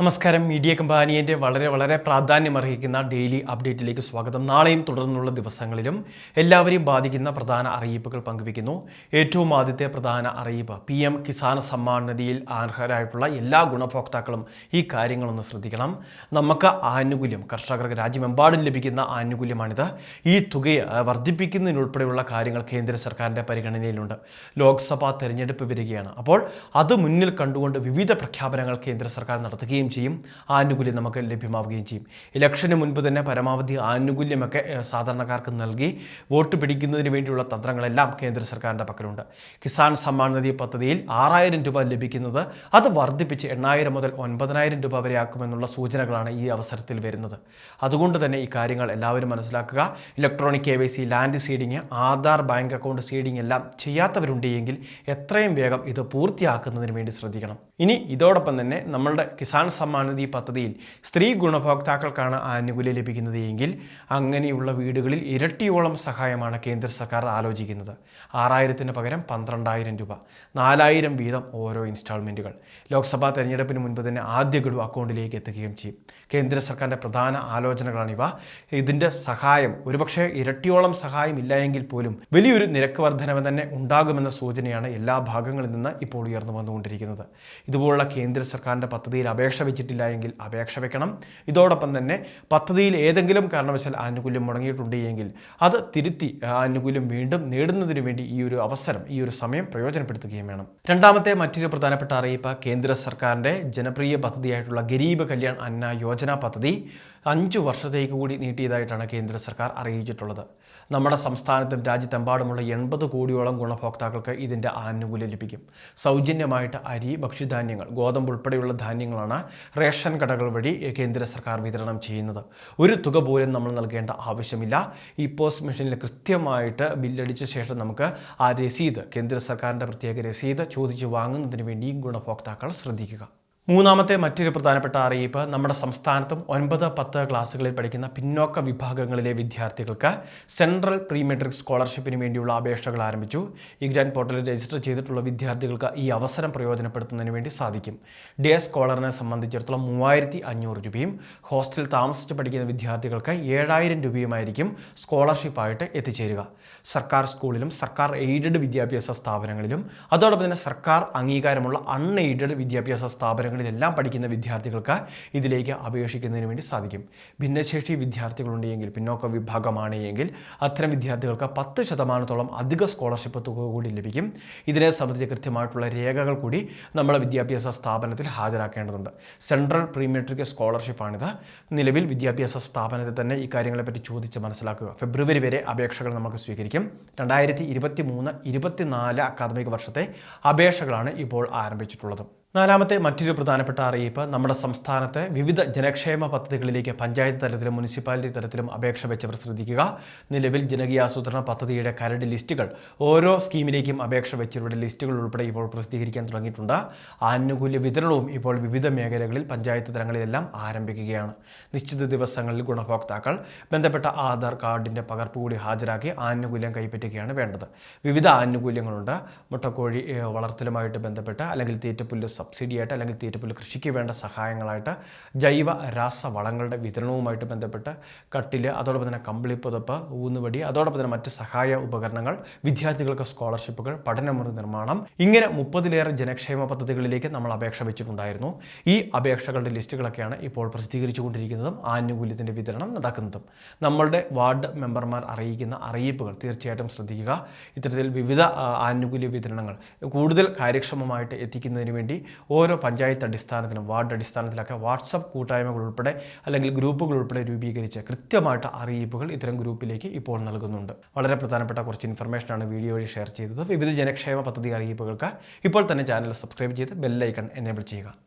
നമസ്കാരം. മീഡിയ കമ്പാനിയന്റെ വളരെ വളരെ പ്രാധാന്യമർഹിക്കുന്ന ഡെയിലി അപ്ഡേറ്റിലേക്ക് സ്വാഗതം. നാളെയും തുടർന്നുള്ള ദിവസങ്ങളിലും എല്ലാവരെയും ബാധിക്കുന്ന പ്രധാന അറിയിപ്പുകൾ പങ്കുവയ്ക്കുന്നു. ഏറ്റവും ആദ്യത്തെ പ്രധാന അറിയിപ്പ് പി എം കിസാൻ സമ്മാൻ നിധിയിൽ അർഹരായിട്ടുള്ള എല്ലാ ഗുണഭോക്താക്കളും ഈ കാര്യങ്ങളൊന്ന് ശ്രദ്ധിക്കണം. നമുക്ക് ആനുകൂല്യം കർഷകർക്ക് രാജ്യമെമ്പാടും ലഭിക്കുന്ന ആനുകൂല്യമാണിത്. ഈ തുകയെ വർദ്ധിപ്പിക്കുന്നതിനുൾപ്പെടെയുള്ള കാര്യങ്ങൾ കേന്ദ്ര സർക്കാരിന്റെ പരിഗണനയിലുണ്ട്. ലോക്സഭാ തെരഞ്ഞെടുപ്പ് വരികയാണ്. അപ്പോൾ അത് മുന്നിൽ കണ്ടുകൊണ്ട് വിവിധ പ്രഖ്യാപനങ്ങൾ കേന്ദ്ര സർക്കാർ നടത്തുകയും ചെയ്യും. ആനുകൂല്യം നമുക്ക് ലഭ്യമാവുകയും ചെയ്യും. ഇലക്ഷന് മുൻപ് തന്നെ പരമാവധി ആനുകൂല്യമൊക്കെ സാധാരണക്കാർക്ക് നൽകി വോട്ട് പിടിക്കുന്നതിന് വേണ്ടിയുള്ള തന്ത്രങ്ങളെല്ലാം കേന്ദ്ര സർക്കാരിന്റെ പക്കലുണ്ട്. കിസാൻ സമ്മാൻ നിധി പദ്ധതിയിൽ ആറായിരം രൂപ ലഭിക്കുന്നത് അത് വർദ്ധിപ്പിച്ച് എണ്ണായിരം മുതൽ ഒൻപതിനായിരം രൂപ വരെ ആക്കുമെന്നുള്ള സൂചനകളാണ് ഈ അവസരത്തിൽ വരുന്നത്. അതുകൊണ്ട് തന്നെ ഈ കാര്യങ്ങൾ എല്ലാവരും മനസ്സിലാക്കുക. Electronic K Y C land seeding Aadhaar bank account seeding എല്ലാം ചെയ്യാത്തവരുണ്ടെങ്കിൽ എത്രയും വേഗം ഇത് പൂർത്തിയാക്കുന്നതിന് വേണ്ടി ശ്രദ്ധിക്കണം. ഇനി ഇതോടൊപ്പം തന്നെ നമ്മളുടെ കിസാൻ സമ്മാൻ നിധി പദ്ധതിയിൽ സ്ത്രീ ഗുണഭോക്താക്കൾക്കാണ് ആനുകൂല്യം ലഭിക്കുന്നത് എങ്കിൽ അങ്ങനെയുള്ള വീടുകളിൽ ഇരട്ടിയോളം സഹായമാണ് കേന്ദ്ര സർക്കാർ ആലോചിക്കുന്നത്. ആറായിരത്തിന് പകരം പന്ത്രണ്ടായിരം രൂപ നാലായിരം വീതം ഓരോ ഇൻസ്റ്റാൾമെന്റുകൾ ലോക്സഭാ തെരഞ്ഞെടുപ്പിന് മുൻപ് തന്നെ ആദ്യ ഗഡു അക്കൗണ്ടിലേക്ക് എത്തുകയും ചെയ്യും. കേന്ദ്ര സർക്കാരിന്റെ പ്രധാന ആലോചനകളാണിവ. ഇതിന്റെ സഹായം ഒരുപക്ഷെ ഇരട്ടിയോളം സഹായം ഇല്ല എങ്കിൽ പോലും വലിയൊരു നിരക്ക് വർധനവ് തന്നെ ഉണ്ടാകുമെന്ന സൂചനയാണ് എല്ലാ ഭാഗങ്ങളിൽ നിന്ന് ഇപ്പോൾ ഉയർന്നു വന്നുകൊണ്ടിരിക്കുന്നത്. ഇതുപോലുള്ള കേന്ദ്ര സർക്കാരിന്റെ പദ്ധതിയിൽ അപേക്ഷ വെച്ചിട്ടില്ല എങ്കിൽ അപേക്ഷ വെക്കണം. ഇതോടൊപ്പം തന്നെ പദ്ധതിയിൽ ഏതെങ്കിലും കാരണവശാൽ ആനുകൂല്യം മുടങ്ങിയിട്ടുണ്ട് എങ്കിൽ അത് തിരുത്തി ആനുകൂല്യം വീണ്ടും നേടുന്നതിന് വേണ്ടി ഈ ഒരു അവസരം ഈ ഒരു സമയം പ്രയോജനപ്പെടുത്തുകയും വേണം. രണ്ടാമത്തെ മറ്റൊരു പ്രധാനപ്പെട്ട അറിയിപ്പ് കേന്ദ്ര സർക്കാരിന്റെ ജനപ്രിയ പദ്ധതിയായിട്ടുള്ള ഗരീബ് കല്യാൺ അന്ന യോജന പദ്ധതി അഞ്ച് വർഷത്തേക്ക് കൂടി നീട്ടിയതായിട്ടാണ് കേന്ദ്ര സർക്കാർ അറിയിച്ചിട്ടുള്ളത്. നമ്മുടെ സംസ്ഥാനത്തും രാജ്യത്തെമ്പാടുമുള്ള എൺപത് കോടിയോളം ഗുണഭോക്താക്കൾക്ക് ഇതിന്റെ ആനുകൂല്യം ലഭിക്കും. സൗജന്യമായിട്ട് അരി ഭക്ഷ്യധാന്യങ്ങൾ ഗോതമ്പ് ഉൾപ്പെടെയുള്ള ധാന്യങ്ങളാണ് റേഷൻ കടകൾ വഴി കേന്ദ്ര സർക്കാർ വിതരണം ചെയ്യുന്നത്. ഒരു തുക പോലും നമ്മൾ നൽകേണ്ട ആവശ്യമില്ല. ഈ പോസ്റ്റ് മെഷീനിൽ കൃത്യമായിട്ട് ബില്ലടിച്ച ശേഷം നമുക്ക് ആ രസീത് കേന്ദ്ര സർക്കാരിന്റെ പ്രത്യേക രസീത് ചോദിച്ച് വാങ്ങുന്നതിന് വേണ്ടി ഗുണഭോക്താക്കൾ ശ്രദ്ധിക്കുക. മൂന്നാമത്തെ മറ്റൊരു പ്രധാനപ്പെട്ട അറിയിപ്പ് നമ്മുടെ സംസ്ഥാനത്തും ഒൻപത് പത്ത് ക്ലാസ്സുകളിൽ പഠിക്കുന്ന പിന്നോക്ക വിഭാഗങ്ങളിലെ വിദ്യാർത്ഥികൾക്ക് സെൻട്രൽ പ്രീ മെട്രിക് സ്കോളർഷിപ്പിന് വേണ്ടിയുള്ള അപേക്ഷകൾ ആരംഭിച്ചു. ഈ ഗ്രാൻഡ് പോർട്ടലിൽ രജിസ്റ്റർ ചെയ്തിട്ടുള്ള വിദ്യാർത്ഥികൾക്ക് ഈ അവസരം പ്രയോജനപ്പെടുത്തുന്നതിന് വേണ്ടി സാധിക്കും. ഡേ സ്കോളറിനെ സംബന്ധിച്ചിടത്തോളം മൂവായിരത്തി അഞ്ഞൂറ് രൂപയും ഹോസ്റ്റലിൽ താമസിച്ച് പഠിക്കുന്ന വിദ്യാർത്ഥികൾക്ക് ഏഴായിരം രൂപയുമായിരിക്കും സ്കോളർഷിപ്പായിട്ട് എത്തിച്ചേരുക. സർക്കാർ സ്കൂളിലും സർക്കാർ എയ്ഡഡ് വിദ്യാഭ്യാസ സ്ഥാപനങ്ങളിലും അതോടൊപ്പം തന്നെ സർക്കാർ അംഗീകാരമുള്ള അൺ എയ്ഡഡ് വിദ്യാഭ്യാസ സ്ഥാപനങ്ങളിലെല്ലാം പഠിക്കുന്ന വിദ്യാർത്ഥികൾക്ക് ഇതിലേക്ക് അപേക്ഷിക്കുന്നതിന് വേണ്ടി സാധിക്കും. ഭിന്നശേഷി വിദ്യാർത്ഥികളുണ്ടെങ്കിൽ പിന്നോക്ക വിഭാഗമാണ് എങ്കിൽ അത്തരം വിദ്യാർത്ഥികൾക്ക് പത്ത് ശതമാനത്തോളം അധിക സ്കോളർഷിപ്പ് തുക കൂടി ലഭിക്കും. ഇതിനെ സംബന്ധിച്ച് കൃത്യമായിട്ടുള്ള രേഖകൾ കൂടി നമ്മളെ വിദ്യാഭ്യാസ സ്ഥാപനത്തിൽ ഹാജരാക്കേണ്ടതുണ്ട്. സെൻട്രൽ പ്രീമെട്രിക് സ്കോളർഷിപ്പാണിത് നിലവിൽ വിദ്യാഭ്യാസ സ്ഥാപനത്തിൽ തന്നെ ഈ കാര്യങ്ങളെപ്പറ്റി ചോദിച്ച് മനസ്സിലാക്കുക. ഫെബ്രുവരി വരെ അപേക്ഷകൾ നമുക്ക് സ്വീകരിക്കും. രണ്ടായിരത്തി ഇരുപത്തി മൂന്ന് ഇരുപത്തിനാല് അക്കാദമിക വർഷത്തെ അപേക്ഷകളാണ് ഇപ്പോൾ ആരംഭിച്ചിട്ടുള്ളത്. നാലാമത്തെ മറ്റൊരു പ്രധാനപ്പെട്ട അറിയിപ്പ് നമ്മുടെ സംസ്ഥാനത്തെ വിവിധ ജനക്ഷേമ പദ്ധതികളിലേക്ക് പഞ്ചായത്ത് തലത്തിലും മുനിസിപ്പാലിറ്റി തലത്തിലും അപേക്ഷ വെച്ചവർ ശ്രദ്ധിക്കുക. നിലവിൽ ജനകീയാസൂത്രണ പദ്ധതിയുടെ കരട് ലിസ്റ്റുകൾ ഓരോ സ്കീമിലേക്കും അപേക്ഷ വെച്ചവരുടെ ലിസ്റ്റുകൾ ഉൾപ്പെടെ ഇപ്പോൾ പ്രസിദ്ധീകരിക്കാൻ തുടങ്ങിയിട്ടുണ്ട്. ആനുകൂല്യ വിതരണവും ഇപ്പോൾ വിവിധ മേഖലകളിൽ പഞ്ചായത്ത് തലങ്ങളിലെല്ലാം ആരംഭിക്കുകയാണ്. നിശ്ചിത ദിവസങ്ങളിൽ ഗുണഭോക്താക്കൾ ബന്ധപ്പെട്ട ആധാർ കാർഡിന്റെ പകർപ്പ് കൂടി ഹാജരാക്കി ആനുകൂല്യം കൈപ്പറ്റുകയാണ് വേണ്ടത്. വിവിധ ആനുകൂല്യങ്ങളുണ്ട്. മുട്ടക്കോഴി വളർത്തലുമായിട്ട് ബന്ധപ്പെട്ട് അല്ലെങ്കിൽ തീറ്റപ്പുല്ല് സബ്സിഡിയായിട്ട് അല്ലെങ്കിൽ തീറ്റപ്പുല്ല് കൃഷിക്ക് വേണ്ട സഹായങ്ങളായിട്ട് ജൈവ രാസവളങ്ങളുടെ വിതരണവുമായിട്ട് ബന്ധപ്പെട്ട് കട്ടിൽ അതോടൊപ്പം തന്നെ കമ്പിളി പുതപ്പ് ഊന്നുവടി അതോടൊപ്പം തന്നെ മറ്റ് സഹായ ഉപകരണങ്ങൾ വിദ്യാർത്ഥികൾക്ക് സ്കോളർഷിപ്പുകൾ പഠനമുറി നിർമ്മാണം ഇങ്ങനെ മുപ്പതിലേറെ ജനക്ഷേമ പദ്ധതികളിലേക്ക് നമ്മൾ അപേക്ഷ വെച്ചിട്ടുണ്ടായിരുന്നു. ഈ അപേക്ഷകളുടെ ലിസ്റ്റുകളൊക്കെയാണ് ഇപ്പോൾ പ്രസിദ്ധീകരിച്ചുകൊണ്ടിരിക്കുന്നതും ആനുകൂല്യത്തിന്റെ വിതരണം നടക്കുന്നതും. നമ്മളുടെ വാർഡ് മെമ്പർമാർ അറിയിക്കുന്ന അറിയിപ്പുകൾ തീർച്ചയായിട്ടും ശ്രദ്ധിക്കുക. ഇത്തരത്തിൽ വിവിധ ആനുകൂല്യ വിതരണങ്ങൾ കൂടുതൽ കാര്യക്ഷമമായിട്ട് എത്തിക്കുന്നതിന് വേണ്ടി ഓരോ പഞ്ചായത്ത് അടിസ്ഥാനത്തിലും വാർഡ് അടിസ്ഥാനത്തിലൊക്കെ വാട്സപ്പ് കൂട്ടായ്മകൾ ഉൾപ്പെടെ അല്ലെങ്കിൽ ഗ്രൂപ്പുകൾ ഉൾപ്പെടെ രൂപീകരിച്ച് കൃത്യമായിട്ട് അറിയിപ്പുകൾ ഇത്തരം ഗ്രൂപ്പിലേക്ക് ഇപ്പോൾ നൽകുന്നുണ്ട്. വളരെ പ്രധാനപ്പെട്ട കുറച്ച് ഇൻഫർമേഷനാണ് വീഡിയോ വഴി ഷെയർ ചെയ്തത്. വിവിധ ജനക്ഷേമ പദ്ധതി അറിയിപ്പുകൾക്ക് ഇപ്പോൾ തന്നെ ചാനൽ സബ്സ്ക്രൈബ് ചെയ്ത് ബെല്ലൈക്കൺ എനേബിൾ ചെയ്യുക.